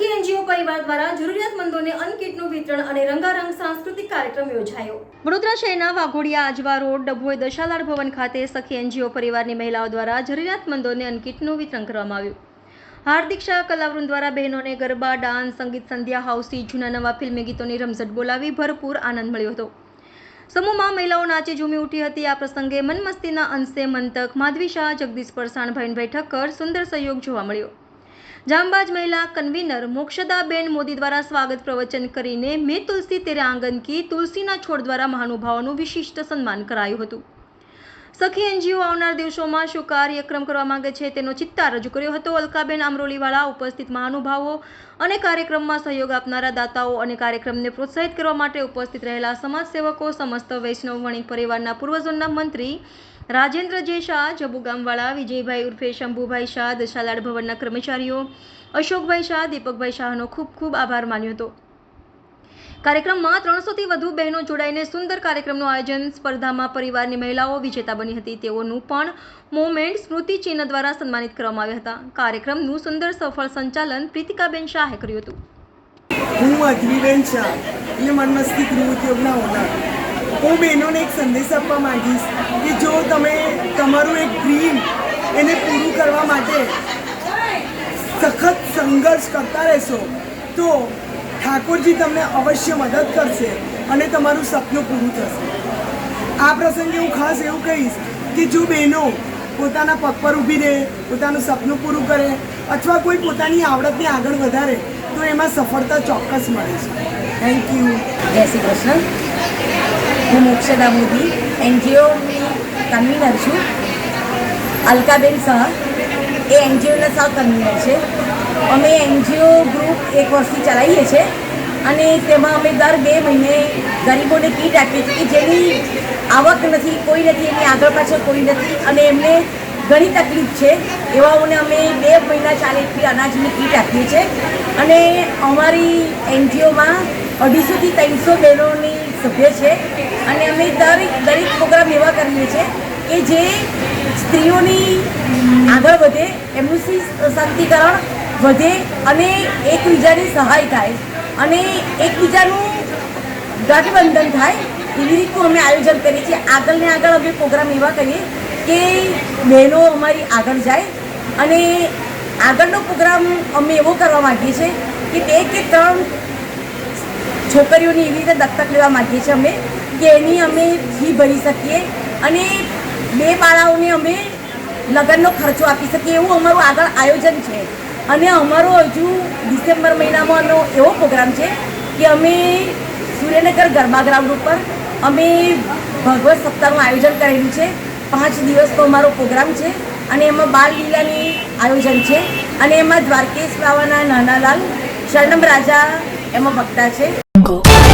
સખી એનજીઓ પરિવાર દ્વારા જરૂરિયાતમંદોને અન્ન કીટનું વિતરણ અને રંગારંગ સાંસ્કૃતિક કાર્યક્રમ યોજાયો. વડોદરા શહેરના વાઘોડિયા આજવા રોડ, ડભોઈ દશાલાડ ભવન ખાતે સખી એનજીઓ પરિવારની મહિલાઓ દ્વારા જરૂરિયાતમંદોને અન્ન કીટનું વિતરણ કરવામાં આવ્યું. હાર્દિક શાહ કલાવૃંદ દ્વારા બહેનોને ગરબા, ડાન્સ, સંગીત સંધ્યા, હાઉસી, જૂના નવા ફિલ્મી ગીતોની રમઝટ બોલાવી ભરપૂર આનંદ મળ્યો હતો. સમૂહમાં મહિલાઓ નાચે ઝૂમી ઉઠી હતી. આ પ્રસંગે મનમસ્તીના અંશે મંતક, માધવી શાહ, જગદીશ પરસાણભાઈનભાઈ ઠક્કર સુંદર સહયોગ જોવા મળ્યો. જામબાજ મહિલા કન્વીનર મોક્ષદાબેન મોદી દ્વારા સ્વાગત પ્રવચન કરીને મેં તુલસી તેરે આંગન કી તુલસીના છોડ દ્વારા મહાનુભાવોનું વિશિષ્ટ સન્માન કરાયું હતું. સખી એનજીઓ આવનાર દિવસોમાં શું કાર્યક્રમ કરવા માંગે છે તેનો ચિત્તાર રજૂ કર્યો હતો. અલકાબેન આમરોલીવાળા ઉપસ્થિત મહાનુભાવો અને કાર્યક્રમમાં સહયોગ આપનારા દાતાઓ અને કાર્યક્રમને પ્રોત્સાહિત કરવા માટે ઉપસ્થિત રહેલા સમાજસેવકો, સમસ્ત વૈષ્ણવ વણિક પરિવારના પૂર્વજોના મંત્રી રાજેન્દ્ર જે શાહ જબુગામવાળા વિજયભાઈ ઉર્ફે શંભુભાઈ શાહ દશાલાડ ભવનના કર્મચારીઓ, અશોકભાઈ શાહ, દીપકભાઈ શાહનો ખૂબ ખૂબ આભાર માન્યો હતો. કાર્યક્રમમાં ત્રણસોથી વધુ બહેનો જોડાઈને સુંદર કાર્યક્રમનું આયોજન, સ્પર્ધામાં પરિવારની મહિલાઓ વિજેતા બની હતી. તેઓનું પણ મોમેન્ટ સ્મૃતિ ચિહ્ન દ્વારા સન્માનિત કરવામાં આવ્યા હતા. કાર્યક્રમનું સુંદર સફળ સંચાલન પ્રીતિકાબેન શાહે કર્યું હતું. હું અજમીબેન શાહ. એટલે મનમસ્તી ગૃહ ઉદ્યોગના ઓનર હું બહેનોને એક સંદેશ આપવા માંગીશ કે જો તમે તમારું એક ડ્રીમ એને પૂરું કરવા માટે સખત સંઘર્ષ કરતા રહેશો, તો ઠાકોરજી તમને અવશ્ય મદદ કરશે અને તમારું સપનું પૂરું થશે. આ પ્રસંગે હું ખાસ એવું કહીશ કે જો બહેનો પોતાના પગ પર ઊભી રહે, પોતાનું સપનું પૂરું કરે અથવા કોઈ પોતાની આવડતને આગળ વધારે, તો એમાં સફળતા ચોક્કસ મળે છે. થેન્ક યુ જય શ્રી કૃષ્ણ. હું મોક્ષદા મોદી એનજીઓની કન્વીનર છું. અલકાબેન શાહ એ એનજીઓના સહ કન્વીનર છે. અમે એનજીઓ ગ્રુપ એક વર્ષથી ચલાવીએ છીએ અને તેમાં અમે દર બે મહિને ગરીબોને કીટ આપીએ છીએ કે જેની આવક નથી, કોઈ નથી, એની આગળ પાછળ કોઈ નથી અને એમને ઘણી તકલીફ છે. એવાઓને અમે બે મહિના ચાલે એટલી અનાજની કીટ આપીએ છીએ. અને અમારી એનજીઓમાં અઢીસોથી ત્રણસો બહેનોની સભ્ય છે. અને અમે દરેક દરેક પ્રોગ્રામ એવા કરીએ છીએ કે જે સ્ત્રીઓની આગળ વધે, એમનું સશક્તિકરણ વધે અને એકબીજાની સહાય થાય. અને એકબીજાનું ગઠબંધન થાય. એવી રીતનું અમે આયોજન કરીએ છીએ. આગળ ને આગળ અમે પ્રોગ્રામ એવા કરીએ કે બહેનો અમારી આગળ જાય. અને આગળનો પ્રોગ્રામ અમે એવો કરવા માગીએ છીએ કે બે કે ત્રણ છોકરીઓની એવી રીતે દત્તક લેવા માગીએ છીએ અમે કે એની અમે ફી ભરી શકીએ અને બે બાળાઓને અમે લગ્નનો ખર્ચો આપી શકીએ એવું અમારું આગળ આયોજન છે. અને અમારો હજુ ડિસેમ્બર મહિનામાંનો એવો પ્રોગ્રામ છે કે અમે સૂર્યનગર ગરબા ગ્રાઉન્ડ ઉપર અમે ભગવત સપ્તાહનું આયોજન કરેલું છે. પાંચ દિવસનો અમારો પ્રોગ્રામ છે અને એમાં બાળ લીલાની આયોજન છે અને એમાં દ્વારકેશ બાવાના નાનાલાલ, શરણમ રાજા એમાં વક્તા છે. Blanco.